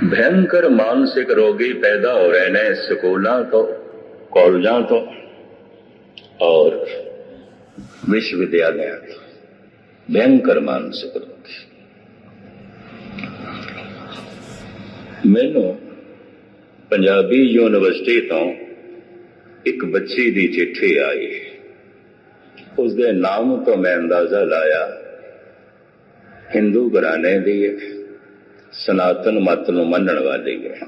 भयंकर मानसिक रोगी पैदा हो रहे हैं स्कूलों तो कॉलेजों तो और विश्वविद्यालय तो भयंकर मानसिक रोगी मैनू पंजाबी यूनिवर्सिटी तो ਇੱਕ ਬੱਚੀ ਦੀ ਚਿੱਠੀ ਆਈ ਉਸ ਦੇ ਨਾਮ ਤੋਂ ਮੈਂ ਅੰਦਾਜ਼ਾ ਲਾਇਆ ਹਿੰਦੂ ਘਰਾਣੇ ਦੀ ਹੈ ਸਨਾਤਨ ਮਤ ਨੂੰ ਮੰਨਣ ਵਾਲੀ ਹੈ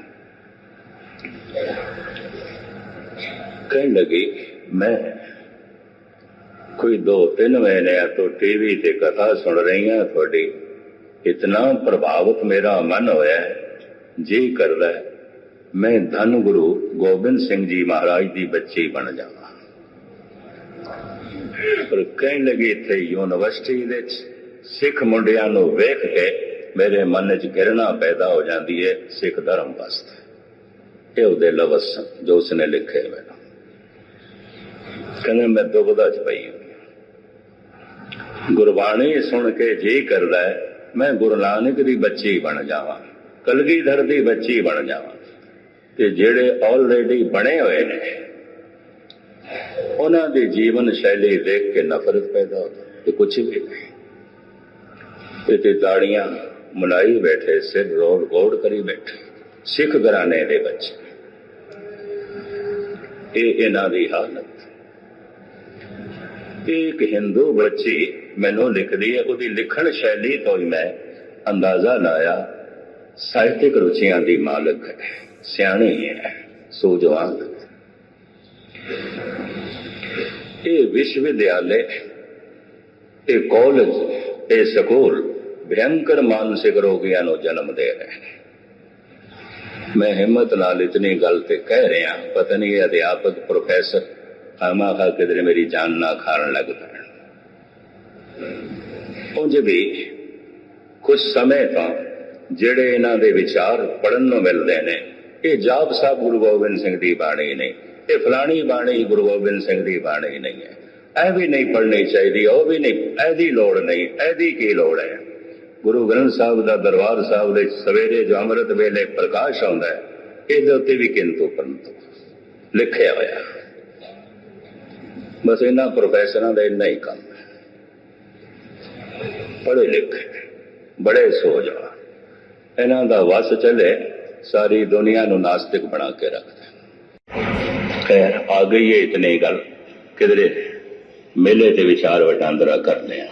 ਕਹਿਣ ਲੱਗੀ, ਮੈਂ ਕੋਈ ਦੋ ਤਿੰਨ ਮਹੀਨਿਆਂ ਤੋਂ ਟੀਵੀ ਤੇ ਕਥਾ ਸੁਣ ਰਹੀ ਹਾਂ, ਤੁਹਾਡੀ। ਇਤਨਾ ਪ੍ਰਭਾਵਿਤ ਮੇਰਾ ਮਨ ਹੋਇਆ ਹੈ। ਕਰਦਾ ਮੈਂ ਧੰਨ ਗੁਰੂ ਗੋਬਿੰਦ ਸਿੰਘ ਜੀ ਮਹਾਰਾਜ ਦੀ ਬੱਚੀ ਬਣ ਜਾਵਾਂ। ਪਰ ਕਹਿਣ ਲੱਗੀ, ਇੱਥੇ ਯੂਨੀਵਰਸਿਟੀ ਵਿੱਚ ਸਿੱਖ ਮੁੰਡਿਆਂ ਨੂੰ ਵੇਖ ਕੇ ਮੇਰੇ ਮਨ 'ਚ ਘਿਰਣਾ ਪੈਦਾ ਹੋ ਜਾਂਦੀ ਹੈ ਸਿੱਖ ਧਰਮ ਵਾਸਤੇ। ਇਹ ਉਹਦੇ ਲਫ਼ਜ਼ ਜੋ ਉਸਨੇ ਲਿਖੇ ਮੈਨੂੰ ਕਹਿੰਦੇ ਮੈਂ ਦੁਬਦਾ ਚ ਪਈ ਗੁਰਬਾਣੀ ਸੁਣ ਕੇ ਜੀ ਕਰਦਾ ਹੈ, ਮੈਂ ਗੁਰੂ ਨਾਨਕ ਦੀ ਬੱਚੀ ਬਣ ਜਾਵਾਂ ਕਲਗੀਧਰ ਦੀ ਬੱਚੀ ਬਣ ਜਾਵਾਂ। ਤੇ ਜਿਹੜੇ ਆਲਰੇਡੀ ਬਣੇ ਹੋਏ ਨੇ ਉਹਨਾਂ ਦੀ ਜੀਵਨ ਸ਼ੈਲੀ ਦੇਖ ਕੇ ਨਫ਼ਰਤ ਪੈਦਾ ਹੁੰਦੀ ਤੇ ਕੁਝ ਵੀ ਨਹੀਂ। ਤੇ ਦਾੜੀਆਂ ਮਨਾਈ ਬੈਠੇ, ਸਿਰ ਰੋੜ ਗੋੜ ਕਰੀ ਬੈਠੇ। ਸਿੱਖ ਘਰਾਣੇ ਦੇ ਬੱਚੇ। ਇਹ ਇਹਨਾਂ ਦੀ ਹਾਲਤ। ਇਹ ਇੱਕ ਹਿੰਦੂ ਬੱਚੀ ਮੈਨੂੰ ਲਿਖਦੀ ਹੈ, ਉਹਦੀ ਲਿਖਣ ਸ਼ੈਲੀ ਤੋਂ ਹੀ ਮੈਂ ਅੰਦਾਜ਼ਾ ਲਾਇਆ, ਸਾਹਿਤਿਕ ਰੁਚੀਆਂ ਦੀ ਮਾਲਕ ਹੈ। ਸਿਆਣੀ ਹੈ, ਸੂਝਵਾਨ। ਇਹ ਵਿਸ਼ਵ ਵਿਦਿਆਲੇ, ਇਹ ਕਾਲਜ, ਇਹ ਸਕੂਲ भयंकर मानसिक रोगियों को जन्म दे रहे हैं। मैं हिम्मत नाल इतनी गल ते कह रहा, पता नहीं अध्यापक प्रोफेसर खामा खा किधरे मेरी जान ना खान लग पैण उंज भी कुछ समय तो ਜਿਹੜੇ ਇਹਨਾਂ ਦੇ ਵਿਚਾਰ ਪੜਨ ਨੂੰ ਮਿਲਦੇ ਨੇ ਇਹ ਜਾਪ ਸਾਹਿਬ ਗੁਰੂ ਗੋਬਿੰਦ ਸਿੰਘ ਦੀ ਬਾਣੀ ਨਹੀਂ ਇਹ ਫਲਾਣੀ ਬਾਣੀ ਗੁਰੂ ਗੋਬਿੰਦ ਸਿੰਘ ਦੀ ਬਾਣੀ ਨਹੀਂ ਹੈ ਇਹ ਵੀ ਨਹੀਂ ਪੜਨੀ ਚਾਹੀਦੀ ਉਹ ਵੀ ਨਹੀਂ ਇਹਦੀ ਲੋੜ ਨਹੀਂ ਇਹਦੀ ਕੀ ਲੋੜ ਹੈ ਗੁਰੂ ਗ੍ਰੰਥ ਸਾਹਿਬ ਦਾ ਦਰਬਾਰ ਸਾਹਿਬ ਦੇ ਸਵੇਰੇ ਜੋ ਅੰਮ੍ਰਿਤ ਵੇਲੇ ਪ੍ਰਕਾਸ਼ ਆਉਂਦਾ ਹੈ, ਇਹਦੇ ਉੱਤੇ ਵੀ ਕਿੰਤੂ ਪਰੰਤੂ ਲਿਖਿਆ ਹੋਇਆ ਬਸ ਇਹਨਾਂ ਪ੍ਰੋਫੈਸਰਾਂ ਦਾ ਇੰਨਾ ਹੀ ਕੰਮ ਹੈ। ਪੜ੍ਹੇ ਲਿਖੇ, ਬੜੇ ਸੋਝਾ। ਇਹਨਾਂ ਦਾ ਵਸ ਚੱਲੇ, ਸਾਰੀ ਦੁਨੀਆ ਨੂੰ ਨਾਸਤਿਕ ਬਣਾ ਕੇ ਰੱਖਦੇ ਖੈਰ, ਆ ਗਈ ਹੈ ਇਤਨੀ ਗੱਲ। ਕਿਧਰੇ ਮੇਲੇ ਤੇ ਵਿਚਾਰ ਵਟਾਂਦਰਾ ਕਰਦੇ ਆ।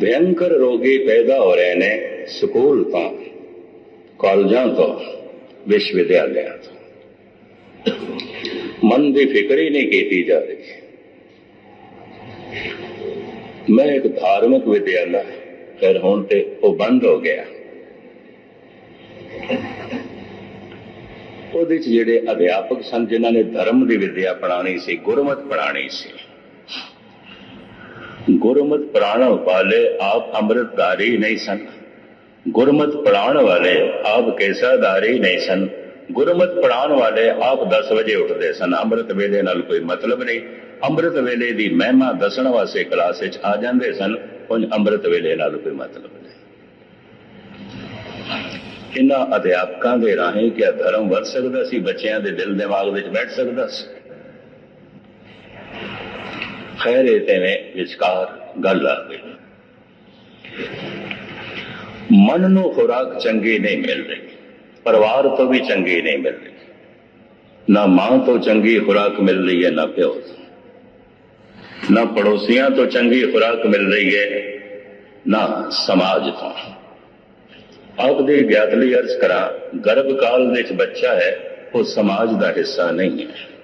ਭਿਆੰਕਰ ਰੋਗੇ ਪੈਦਾ ਹੋ ਰਹੇ ਨੇ, ਸਕੂਲ ਤੋਂ, ਕਾਲਜਾਂ ਤੋਂ, ਵਿਸ਼ਵਵਿਦਿਆਲਿਆਂ ਤੋਂ। ਮਨ ਦੀ ਫਿਕਰ ਹੀ ਨਹੀਂ ਕੀਤੀ ਜਾ ਰਹੀ। ਮੈਂ ਇੱਕ ਧਾਰਮਿਕ ਵਿਦਿਆਲਾ ਫਿਰ ਹੁਣ ਤੇ ਉਹ ਬੰਦ ਹੋ ਗਿਆ। ਉਹਦੇ ਚ ਜਿਹੜੇ ਅਧਿਆਪਕ ਸਨ, ਜਿਨ੍ਹਾਂ ਨੇ ਧਰਮ ਦੀ ਵਿਦਿਆ ਪੜਾਣੀ ਸੀ, ਗੁਰਮਤ ਪੜਾਣੀ ਸੀ ਗੁਰਮਤ ਪੜਾਉਣ ਵਾਲੇ ਆਪ ਅੰਮ੍ਰਿਤਧਾਰੀ ਨਹੀਂ ਸਨ। ਗੁਰਮਤ ਪੜਾਉਣ ਵਾਲੇ ਆਪ ਕੇਸਾਧਾਰੀ ਨਹੀਂ ਸਨ। ਗੁਰਮਤ ਪੜਾਉਣ ਵਾਲੇ ਆਪ 10 ਵਜੇ ਉੱਠਦੇ ਸਨ। ਅੰਮ੍ਰਿਤ ਵੇਲੇ ਨਾਲ ਕੋਈ ਮਤਲਬ ਨਹੀਂ। ਅੰਮ੍ਰਿਤ ਵੇਲੇ ਦੀ ਮਹਿਮਾ ਦੱਸਣ ਵਾਸਤੇ ਕਲਾਸ ਵਿੱਚ ਆ ਜਾਂਦੇ ਸਨ। ਉਹ ਅੰਮ੍ਰਿਤ ਵੇਲੇ ਨਾਲ ਕੋਈ ਮਤਲਬ ਨਹੀਂ। ਇਹਨਾਂ ਅਧਿਆਪਕਾਂ ਦੇ ਰਾਹੀਂ ਕਿ ਧਰਮ ਵਰ ਸਕਦਾ ਸੀ? ਬੱਚਿਆਂ ਦੇ ਦਿਲ ਦਿਮਾਗ ਵਿੱਚ ਬੈਠ ਸਕਦਾ ਸੀ? ਖੈਰ ਇਹ ਵਿਚਕਾਰ ਗੱਲ ਆ ਗਈ। ਮਨ ਨੂੰ ਖੁਰਾਕ ਚੰਗੀ ਨਹੀਂ ਮਿਲ ਰਹੀ ਪਰਿਵਾਰ ਤੋਂ ਵੀ ਚੰਗੀ ਨਹੀਂ ਮਿਲ ਰਹੀ ਨਾ ਮਾਂ ਤੋਂ ਚੰਗੀ ਖੁਰਾਕ ਮਿਲ ਰਹੀ ਹੈ, ਨਾ ਪਿਓ ਤੋਂ। ਨਾ ਪੜੋਸੀਆਂ ਤੋਂ ਚੰਗੀ ਖੁਰਾਕ ਮਿਲ ਰਹੀ ਹੈ, ਨਾ ਸਮਾਜ ਤੋਂ। ਆਪ ਦੇ ਗਿਆਤ ਲਈ ਅਰਜ਼ ਕਰਾਂ ਗਰਭ ਕਾਲ ਵਿੱਚ ਬੱਚਾ ਹੈ, ਉਹ ਸਮਾਜ ਦਾ ਹਿੱਸਾ ਨਹੀਂ ਹੈ।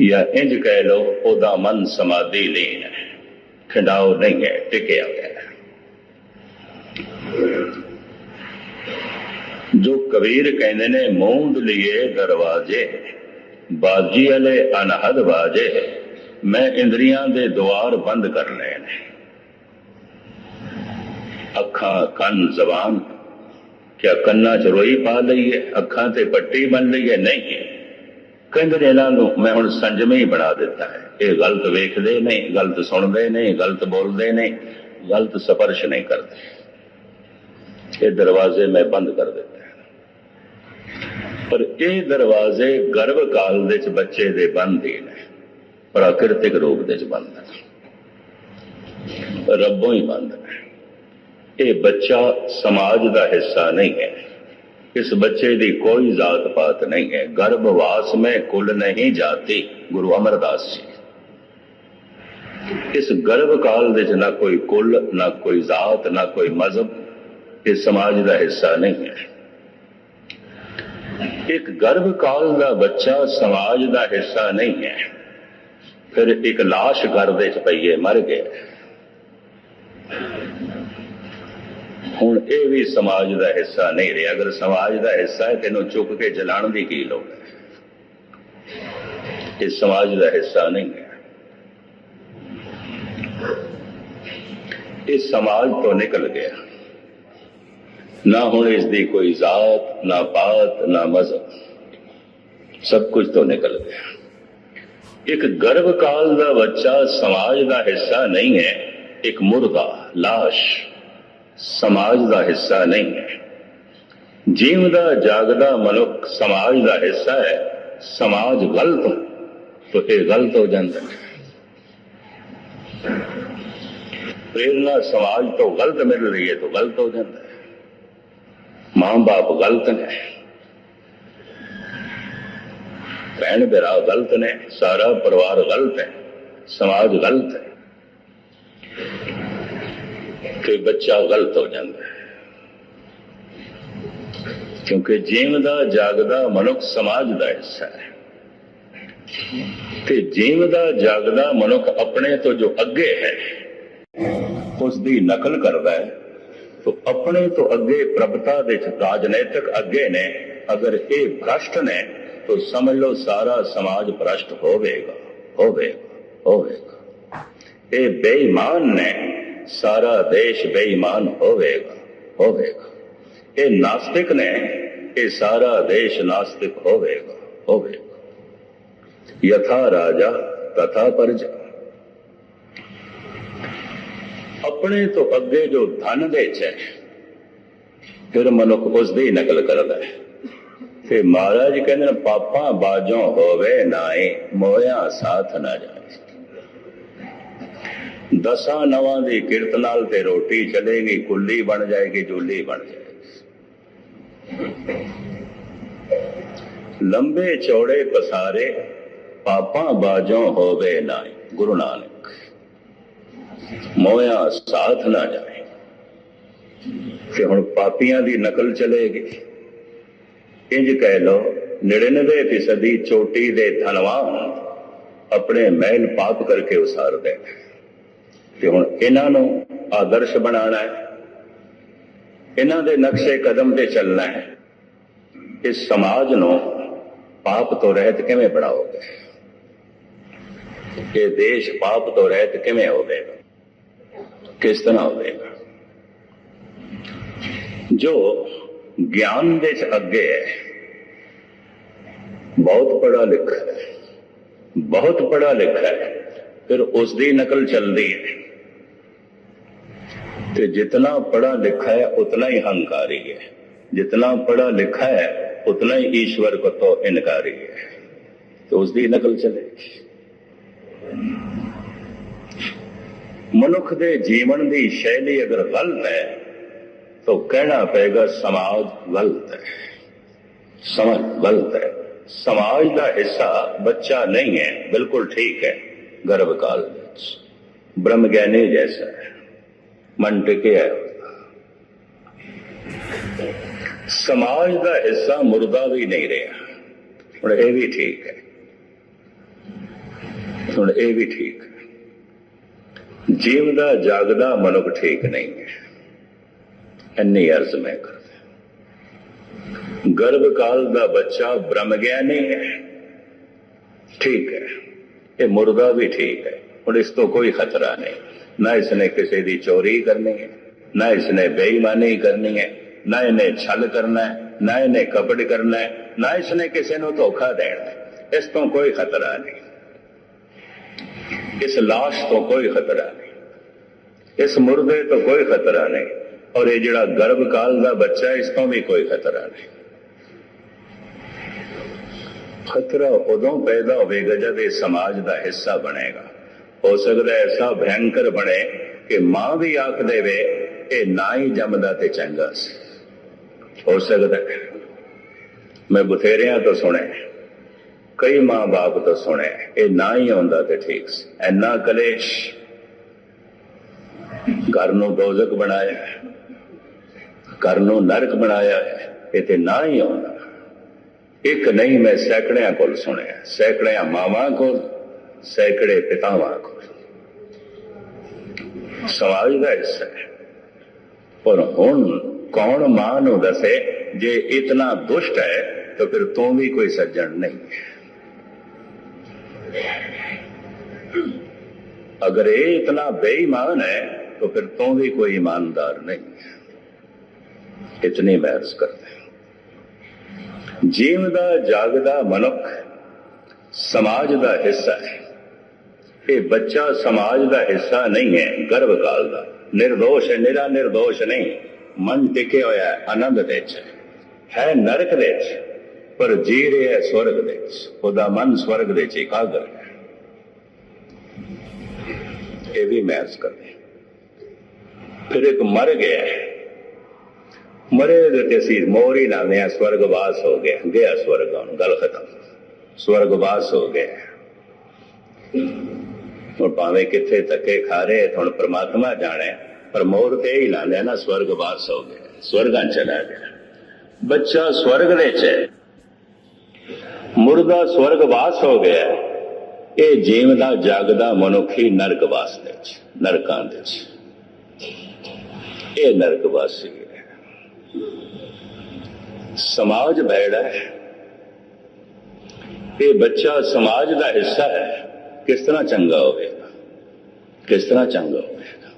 ਜਾਂ ਇੰਜ ਕਹਿ ਲੋ ਉਹਦਾ ਮਨ ਸਮਾਧੀ ਲੀਨ ਹੈ। ਖੰਡਾਓ ਨਹੀਂ ਹੈ, ਟਿਕਿਆ ਹੋਇਆ ਜੋ ਕਬੀਰ ਕਹਿੰਦੇ ਨੇ, ਮੂੰਦ ਲਿਏ ਦਰਵਾਜ਼ੇ, ਬਾਜੀ ਵਾਲੇ ਅਨਹਦ ਬਾਜੇ ਮੈਂ ਇੰਦਰੀਆਂ ਦੇ ਦੁਆਰ ਬੰਦ ਕਰ ਲਏ ਨੇ ਅੱਖਾਂ, ਕੰਨ, ਜ਼ਬਾਨ, ਕਿਆ ਕੰਨਾਂ 'ਚ ਰੋਈ ਪਾ ਲਈ ਹੈ ਅੱਖਾਂ ਤੇ ਪੱਟੀ ਬਣ ਲਈ ਹੈ ਨਹੀਂ। ਕਹਿੰਦੇ ਨੇ ਇਹਨਾਂ ਨੂੰ ਮੈਂ ਹੁਣ ਸੰਜਮੇ ਹੀ ਬਣਾ ਦਿੱਤਾ ਹੈ। ਇਹ ਗਲਤ ਵੇਖਦੇ ਨੇ, ਗਲਤ ਸੁਣਦੇ ਨੇ, ਗਲਤ ਬੋਲਦੇ ਨੇ, ਗਲਤ ਸਪਰਸ਼ ਨਹੀਂ ਕਰਦੇ। ਇਹ ਦਰਵਾਜ਼ੇ ਮੈਂ ਬੰਦ ਕਰ ਦਿੱਤੇ ਪਰ ਇਹ ਦਰਵਾਜ਼ੇ ਗਰਭ ਕਾਲ ਦੇ ਚ ਬੱਚੇ ਦੇ ਬੰਦ ਹੀ ਨੇ, ਪ੍ਰਾਕਿਰਤਿਕ ਰੂਪ ਦੇ ਚ ਬੰਦ ਨੇ। ਰੱਬੋਂ ਹੀ ਬੰਦ ਨੇ। ਇਹ ਬੱਚਾ ਸਮਾਜ ਦਾ ਹਿੱਸਾ ਨਹੀਂ ਹੈ। ਇਸ ਬੱਚੇ ਦੀ ਕੋਈ ਜ਼ਾਤ ਪਾਤ ਨਹੀਂ ਹੈ ਗਰਭਵਾਸ में कुल नहीं जाती ਗੁਰੂ ਅਮਰਦਾਸ ਜੀ ਇਸ ਗਰਭ ਕਾਲ ਦੇ ਚ ਨਾ ਕੋਈ ਕੁਲ ਨਾ ਕੋਈ ਜ਼ਾਤ ਨਾ ਕੋਈ ਮਜ਼ਹਬ ਇਹ ਸਮਾਜ ਦਾ ਹਿੱਸਾ ਨਹੀਂ ਹੈ ਇੱਕ ਗਰਭ ਕਾਲ ਦਾ ਬੱਚਾ ਸਮਾਜ ਦਾ ਹਿੱਸਾ ਨਹੀਂ ਹੈ ਫਿਰ ਇੱਕ লাশ ਘਰ ਦੇ ਚ ਪਈਏ ਮਰ ਗਿਆ ਹੁਣ ਇਹ ਵੀ ਸਮਾਜ ਦਾ ਹਿੱਸਾ ਨਹੀਂ ਰਿਹਾ। ਅਗਰ ਸਮਾਜ ਦਾ ਹਿੱਸਾ ਹੈ, ਤੈਨੂੰ ਚੁੱਕ ਕੇ ਜਲਾਉਣ ਦੀ ਕੀ ਲੋੜ ਹੈ? ਇਹ ਸਮਾਜ ਦਾ ਹਿੱਸਾ ਨਹੀਂ ਹੈ। ਇਹ ਸਮਾਜ ਤੋਂ ਨਿਕਲ ਗਿਆ। ਨਾ ਹੁਣ ਇਸ ਦੀ ਕੋਈ ਜ਼ਾਤ, ਨਾ ਪਾਤ ਨਾ ਮਜ਼ਹਬ। ਸਭ ਕੁਝ ਤੋਂ ਨਿਕਲ ਗਿਆ। ਇੱਕ ਗਰਭ ਕਾਲ ਦਾ ਬੱਚਾ ਸਮਾਜ ਦਾ ਹਿੱਸਾ ਨਹੀਂ ਹੈ, ਇੱਕ ਮੁਰਦਾ লাশ ਸਮਾਜ ਦਾ ਹਿੱਸਾ ਨਹੀਂ ਹੈ ਜੀਵਦਾ ਜਾਗਦਾ ਮਨੁੱਖ ਸਮਾਜ ਦਾ ਹਿੱਸਾ ਹੈ ਸਮਾਜ ਗਲਤ ਤਾਂ ਇਹ ਗਲਤ ਹੋ ਜਾਂਦਾ ਹੈ प्रेरणा समाज तो गलत मिल रही है तो गलत हो जाता है मां बाप गलत ने भैन भरा गलत ने सारा परिवार गलत है समाज गलत है ਤੇ ਬੱਚਾ ਗਲਤ ਹੋ ਜਾਂਦਾ ਹੈ। ਕਿਉਂਕਿ ਜੀਵਦਾ ਜਾਗਦਾ ਮਨੁੱਖ ਸਮਾਜ ਦਾ ਹਿੱਸਾ ਹੈ। ਤੇ ਜੀਵਦਾ ਜਾਗਦਾ ਮਨੁੱਖ ਆਪਣੇ ਤੋਂ ਜੋ ਅੱਗੇ ਹੈ, ਉਸ ਦੀ ਨਕਲ ਕਰਦਾ ਹੈ। ਤੋ ਆਪਣੇ ਤੋਂ ਅੱਗੇ ਪ੍ਰਭਤਾ ਦੇ ਚ ਰਾਜਨੀਤਿਕ ਅੱਗੇ ਨੇ। ਅਗਰ ਇਹ ਭ੍ਰਸ਼ਟ ਨੇ, ਤਾਂ ਸਮਝ ਲਓ ਸਾਰਾ ਸਮਾਜ ਭ੍ਰਸ਼ਟ ਹੋਵੇਗਾ ਹੋਵੇਗਾ ਹੋਵੇਗਾ। ਇਹ ਬੇਈਮਾਨ ਨੇ। ਸਾਰਾ ਦੇਸ਼ ਬੇਈਮਾਨ ਹੋਵੇਗਾ ਹੋਵੇਗਾ। ਇਹ ਨਾਸਤਿਕ ਨੇ, ਇਹ ਸਾਰਾ ਦੇਸ਼ ਨਾਸਤਿਕ ਹੋਵੇਗਾ ਹੋਵੇਗਾ। ਯਥਾ ਰਾਜਾ, ਤਥਾ ਪ੍ਰਜਾ। ਆਪਣੇ ਤੋਂ ਅੱਗੇ ਜੋ ਧਨ ਦੇ ਚ ਫਿਰ ਮਨੁੱਖ ਉਸ ਦੀ ਨਕਲ ਕਰਦਾ ਹੈ। ਤੇ ਮਹਾਰਾਜ ਕਹਿੰਦੇ ਨੇ, ਪਾਪਾਂ ਬਾਜੋਂ ਹੋਵੇ ਨਾਏ ਮੋਇਆ ਸਾਥ ਨਾ ਜਾਏ। ਦਸਾਂ ਨਵਾਂ ਦੀ ਕਿਰਤ ਨਾਲ ਤੇ ਰੋਟੀ ਚਲੇਗੀ, ਕੁੱਲੀ ਬਣ ਜਾਏਗੀ, ਜੁੱਲੀ ਬਣ ਜਾਏਗੀ। ਲੰਬੇ ਚੌੜੇ ਪਸਾਰੇ ਪਾਪਾਂ ਬਾਜੋਂ ਹੋਵੇ ਨਾ ਗੁਰੂ ਨਾਨਕ। ਮੋਇਆ ਸਾਥ ਨਾ ਜਾਏ ਕਿ ਹੁਣ ਪਾਪੀਆਂ ਦੀ ਨਕਲ ਚਲੇਗੀ। ਇੰਜ ਕਹਿ ਲੋ 99 ਫੀਸਦੀ ਚੋਟੀ ਦੇ ਧਨਵਾਨ ਆਪਣੇ ਮਹਿਲ ਪਾਪ ਕਰਕੇ ਉਸਾਰਦੇ। ਨੇ ਤੇ ਹੁਣ ਇਹਨਾਂ ਨੂੰ ਆਦਰਸ਼ ਬਣਾਉਣਾ ਹੈ, ਇਹਨਾਂ ਦੇ ਨਕਸ਼ੇ ਕਦਮ ਤੇ ਚੱਲਣਾ ਹੈ, ਇਸ ਸਮਾਜ ਨੂੰ ਪਾਪ ਤੋਂ ਰਹਿਤ ਕਿਵੇਂ ਬਣਾਓਗੇ? ਇਹ ਦੇਸ਼ ਪਾਪ ਤੋਂ ਰਹਿਤ ਕਿਵੇਂ ਹੋਵੇਗਾ? ਕਿਸ ਤਰ੍ਹਾਂ ਹੋਵੇਗਾ? ਜੋ ਗਿਆਨ ਦੇ ਚ ਅੱਗੇ ਹੈ, ਬਹੁਤ ਪੜਾ ਲਿਖਾ ਹੈ, ਬਹੁਤ ਪੜਾ ਲਿਖਾ ਹੈ, ਫਿਰ ਉਸ ਦੀ ਨਕਲ ਚੱਲਦੀ ਹੈ। कि जितना पढ़ा लिखा है, उतना ही हंकारी है। जितना पढ़ा लिखा है, उतना ही ईश्वर को तो इनकारी है। तो उसकी नकल चलेगी मनुख के जीवन की शैली अगर गलत है तो कहना पेगा समाज गलत है। समझ गलत है। समाज का हिस्सा बच्चा नहीं है, बिल्कुल ठीक है, गर्भकाल ब्रह्म ज्ञानी जैसा है। ਜੈਸਾ ਹੈ ਸਮਾਜ ਦਾ ਹਿੱਸਾ ਮੁਰਦਾ ਵੀ ਨਹੀਂ ਰਿਹਾ। ਹੁਣ ਇਹ ਵੀ ਠੀਕ ਹੈ। ਹੁਣ ਇਹ ਵੀ ਠੀਕ ਹੈ। ਜੀਵਦਾ, ਜਾਗਦਾ ਮਨੁੱਖ ਠੀਕ ਨਹੀਂ ਹੈ। ਇੰਨੀ ਅਰਜ਼ ਮੈਂ ਕਰਦਾ ਗਰਭ ਕਾਲ ਦਾ ਬੱਚਾ ਬ੍ਰਹਮ ਗਿਆਨੀ ਹੈ। ਠੀਕ ਹੈ। ਇਹ ਮੁਰਦਾ ਵੀ ਠੀਕ ਹੈ। ਹੁਣ ਇਸ ਤੋਂ ਕੋਈ ਖਤਰਾ ਨਹੀਂ। ਨਾ ਇਸਨੇ ਕਿਸੇ ਦੀ ਚੋਰੀ ਕਰਨੀ ਹੈ, ਨਾ ਇਸਨੇ ਬੇਈਮਾਨੀ ਕਰਨੀ ਹੈ, ਨਾ ਇਹਨੇ ਛਲ ਕਰਨਾ ਹੈ, ਨਾ ਇਹਨੇ ਕਪੜ ਕਰਨਾ ਹੈ, ਨਾ ਇਸਨੇ ਕਿਸੇ ਨੂੰ ਧੋਖਾ ਦੇਣਾ ਹੈ। ਇਸ ਤੋਂ ਕੋਈ ਖਤਰਾ ਨਹੀਂ। ਇਸ লাশ ਤੋਂ ਕੋਈ ਖਤਰਾ ਨਹੀਂ। ਇਸ ਮੁਰਦੇ ਤੋਂ ਕੋਈ ਖਤਰਾ ਨਹੀਂ। ਔਰ ਇਹ ਜਿਹੜਾ ਗਰਭ ਕਾਲ ਦਾ ਬੱਚਾ ਇਸ ਤੋਂ ਵੀ ਕੋਈ ਖਤਰਾ ਨਹੀਂ। ਖਤਰਾ ਉਦੋਂ ਪੈਦਾ ਹੋਵੇਗਾ ਜਦ ਇਹ ਸਮਾਜ ਦਾ ਹਿੱਸਾ ਬਣੇਗਾ। ਹੋ ਸਕਦਾ ਐਸਾ ਭਯੰਕਰ ਬਣੇ ਕਿ ਮਾਂ ਵੀ ਆਖ ਦੇਵੇ, ਇਹ ਨਾ ਹੀ ਜੰਮਦਾ ਤੇ ਚੰਗਾ ਸੀ। ਹੋ ਸਕਦਾ ਮੈਂ ਬਥੇਰਿਆਂ ਤੋਂ ਸੁਣਿਆ ਕਈ ਮਾਂ-ਬਾਪ ਤੋਂ ਸੁਣਿਆ ਇਹ ਨਾ ਹੀ ਆਉਂਦਾ ਤੇ ਠੀਕ ਸੀ। ਐਨਾ ਕਲੇਸ਼ ਘਰ ਨੂੰ ਦੋਜ਼ਖ ਬਣਾਇਆ ਘਰ ਨੂੰ ਨਰਕ ਬਣਾਇਆ ਇਹ ਤੇ ਨਾ ਹੀ ਆਉਂਦਾ। ਇੱਕ ਨਹੀਂ ਮੈਂ ਸੈਕੜਿਆਂ ਕੋਲ ਸੁਣਿਆ। ਸੈਕੜਿਆਂ ਮਾਵਾਂ ਕੋਲ ਸੈਕੜੇ ਪਿਤਾਵਾਂ ਕੋਲ ਸਮਾਜ ਦਾ ਹਿੱਸਾ ਹੈ ਪਰ ਹੁਣ ਕੌਣ ਮਾਂ ਨੂੰ ਦੱਸੇ ਜੇ ਇਤਨਾ ਦੁਸ਼ਟ ਹੈ ਤਾਂ ਫਿਰ ਤੂੰ ਵੀ ਕੋਈ ਸੱਜਣ ਨਹੀਂ ਹੈ अगर ये इतना बेईमान है तो फिर तू भी कोई ईमानदार नहीं है इतनी बहस करते हैं जीवदा जागदा मनुख समाज ਦਾ ਹਿੱਸਾ ਹੈ ਇਹ ਬੱਚਾ ਸਮਾਜ ਦਾ ਹਿੱਸਾ ਨਹੀਂ ਹੈ, ਗਰਭ ਕਾਲ ਦਾ। ਨਿਰਦੋਸ਼ ਹੈ ਨਿਰਾ ਨਿਰਦੋਸ਼ ਨਹੀਂ। ਮਨ ਟਿਕਿਆ ਹੋਇਆ ਹੈ, ਆਨੰਦ ਦੇ ਵਿੱਚ ਹੈ। ਨਰਕ ਦੇ ਵਿੱਚ, ਪਰ ਜੀ ਰਿਹਾ ਹੈ ਸਵਰਗ ਦੇ ਵਿੱਚ। ਉਹਦਾ ਮਨ ਸਵਰਗ ਦੇ ਵਿੱਚ ਇਕਾਗਰ ਹੈ। ਇਹ ਵੀ ਮਹਿਸ ਕਰਦੇ ਫਿਰ ਇੱਕ ਮਰ ਗਿਆ ਮਰੇ ਦੇ ਤੇ ਅਸੀਂ ਮੋਰੀ ਲਾਉਂਦੇ ਆ ਸਵਰਗਵਾਸ ਹੋ ਗਿਆ ਗਿਆ ਸਵਰਗ, ਹੁਣ ਗੱਲ ਖਤਮ। ਸਵਰਗਵਾਸ ਹੋ ਗਿਆ ਹੁਣ ਭਾਵੇਂ ਕਿੱਥੇ ਧੱਕੇ ਖਾ ਰਹੇ ਹੁਣ ਪ੍ਰਮਾਤਮਾ ਜਾਣੇ, ਪਰ ਮੋਰ ਤੇ ਹੀ ਲਾਉਂਦੇ ਆ ਨਾ ਸਵਰਗਵਾਸ ਹੋ ਗਿਆ, ਸਵਰਗਾਂ ਚਲਾ ਗਿਆ। ਬੱਚਾ ਸਵਰਗ ਦੇ ਚ ਹੈ, ਮੁਰਦਾ ਸਵਰਗਵਾਸ ਹੋ ਗਿਆ ਹੈ। ਇਹ ਜੀਵਦਾ, ਜਾਗਦਾ ਮਨੁੱਖੀ ਨਰਕਵਾਸ ਦੇ ਵਿੱਚ, ਨਰਕਾਂ ਦੇ ਵਿੱਚ। ਇਹ ਨਰਕਵਾਸੀ ਹੈ। ਸਮਾਜ ਭੈੜਾ ਹੈ। ਇਹ ਬੱਚਾ ਸਮਾਜ ਦਾ ਹਿੱਸਾ ਹੈ। ਕਿਸ ਤਰ੍ਹਾਂ ਚੰਗਾ ਹੋਵੇਗਾ? ਕਿਸ ਤਰ੍ਹਾਂ ਚੰਗਾ ਹੋਵੇਗਾ?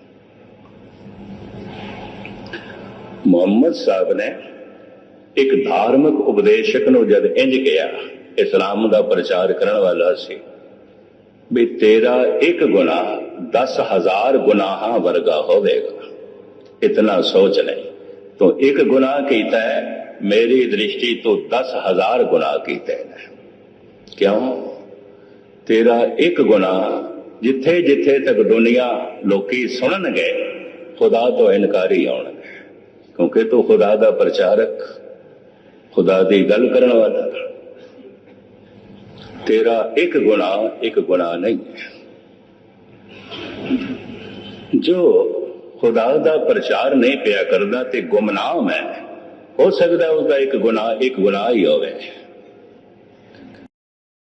ਮੁਹੰਮਦ ਸਾਹਿਬ ਨੇ ਇੱਕ ਧਾਰਮਿਕ ਉਪਦੇਸ਼ਕ ਨੂੰ ਜਦ ਇੰਜ ਕਿਹਾ, ਇਸਲਾਮ ਦਾ ਪ੍ਰਚਾਰ ਕਰਨ ਵਾਲਾ ਸੀ, ਵੀ ਤੇਰਾ ਇੱਕ ਗੁਨਾਹ 10000 ਗੁਨਾਹਾਂ ਵਰਗਾ ਹੋਵੇਗਾ। ਇਤਨਾ ਸੋਚ ਨਹੀਂ ਤੂੰ ਇੱਕ ਗੁਨਾਹ ਕੀਤਾ ਹੈ, ਮੇਰੀ ਦ੍ਰਿਸ਼ਟੀ ਤੋਂ 10000 ਗੁਨਾਹ ਕੀਤੇ ਨੇ। ਕਿਉਂ? ਤੇਰਾ ਇੱਕ ਗੁਨਾਹ ਜਿੱਥੇ ਜਿੱਥੇ ਤੱਕ ਦੁਨੀਆ ਲੋਕੀ ਸੁਣਨਗੇ, ਖੁਦਾ ਤੋਂ ਇਨਕਾਰੀ ਆਉਣਗੇ ਕਿਉਂਕਿ ਤੂੰ ਖੁਦਾ ਦਾ ਪ੍ਰਚਾਰਕ, ਖੁਦਾ ਦੀ ਗੱਲ ਕਰਨ ਵਾਲਾ। ਤੇਰਾ ਇੱਕ ਗੁਨਾਹ ਇੱਕ ਗੁਨਾਹ ਨਹੀਂ। ਹੈ ਜੋ ਖੁਦਾ ਦਾ ਪ੍ਰਚਾਰ ਨਹੀਂ ਪਿਆ ਕਰਦਾ ਤੇ ਗੁਮਨਾਮ ਹੈ, ਹੋ ਸਕਦਾ ਉਸ ਦਾ ਇੱਕ ਗੁਨਾਹ ਇੱਕ ਗੁਨਾਹ ਹੀ ਹੋਵੇ।